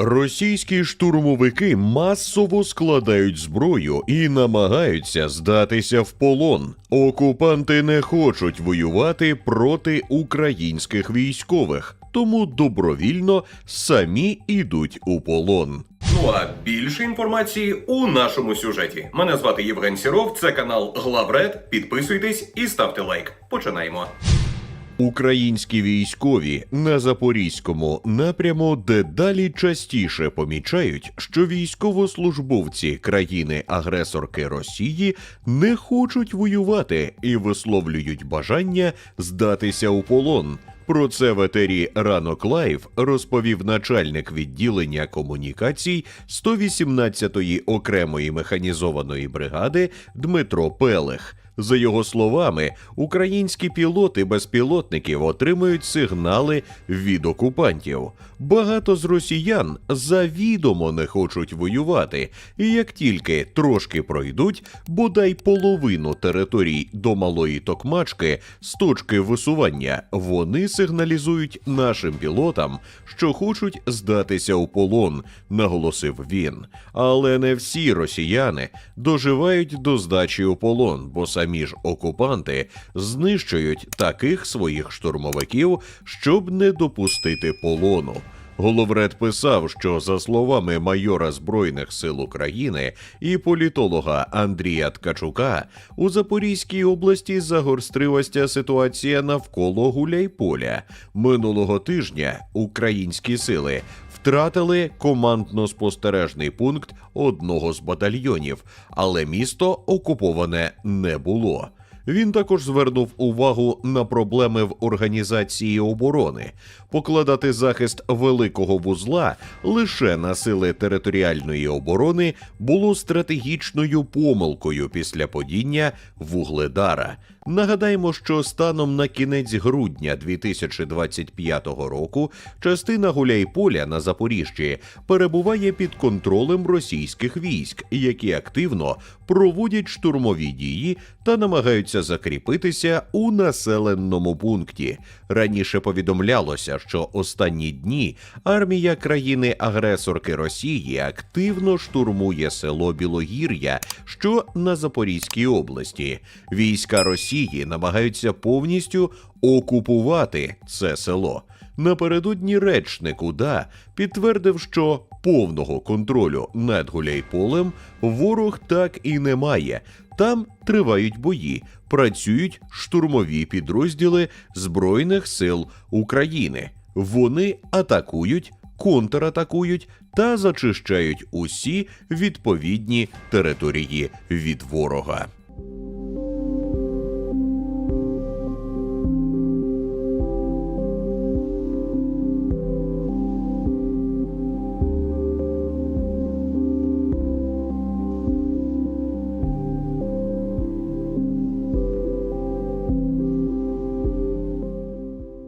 Російські штурмовики масово складають зброю і намагаються здатися в полон. Окупанти не хочуть воювати проти українських військових, тому добровільно самі йдуть у полон. Ну а більше інформації у нашому сюжеті. Мене звати Євген Сіров, це канал Главред. Підписуйтесь і ставте лайк. Починаємо. Українські військові на запорізькому напряму дедалі частіше помічають, що військовослужбовці країни-агресорки Росії не хочуть воювати і висловлюють бажання здатися у полон. Про це в етері Ранок Лайв розповів начальник відділення комунікацій 118-ї окремої механізованої бригади Дмитро Пелех. За його словами, українські пілоти безпілотників отримують сигнали від окупантів. Багато з росіян завідомо не хочуть воювати, і як тільки трошки пройдуть, бодай половину територій до малої токмачки з точки висування, вони сигналізують нашим пілотам, що хочуть здатися у полон, наголосив він. Але не всі росіяни доживають до здачі у полон, бо самі ж окупанти знищують таких своїх штурмовиків, щоб не допустити полону. Головред писав, що за словами майора Збройних сил України і політолога Андрія Ткачука, у Запорізькій області загострилася ситуація навколо Гуляйполя. Минулого тижня українські сили втратили командно-спостережний пункт одного з батальйонів, але місто окуповане не було. Він також звернув увагу на проблеми в організації оборони. Покладати захист великого вузла лише на сили територіальної оборони було стратегічною помилкою після падіння вугледара. Нагадаємо, що станом на кінець грудня 2025 року частина Гуляйполя на Запоріжжі перебуває під контролем російських військ, які активно проводять штурмові дії та намагаються закріпитися у населеному пункті. Раніше повідомлялося, що останні дні армія країни-агресорки Росії активно штурмує село Білогір'я, що на Запорізькій області. Війська Росії намагаються повністю окупувати це село. Напередодні речник УДА підтвердив, що повного контролю над Гуляйполем ворог так і не має. Там тривають бої, працюють штурмові підрозділи Збройних сил України. Вони атакують, контратакують та зачищають усі відповідні території від ворога.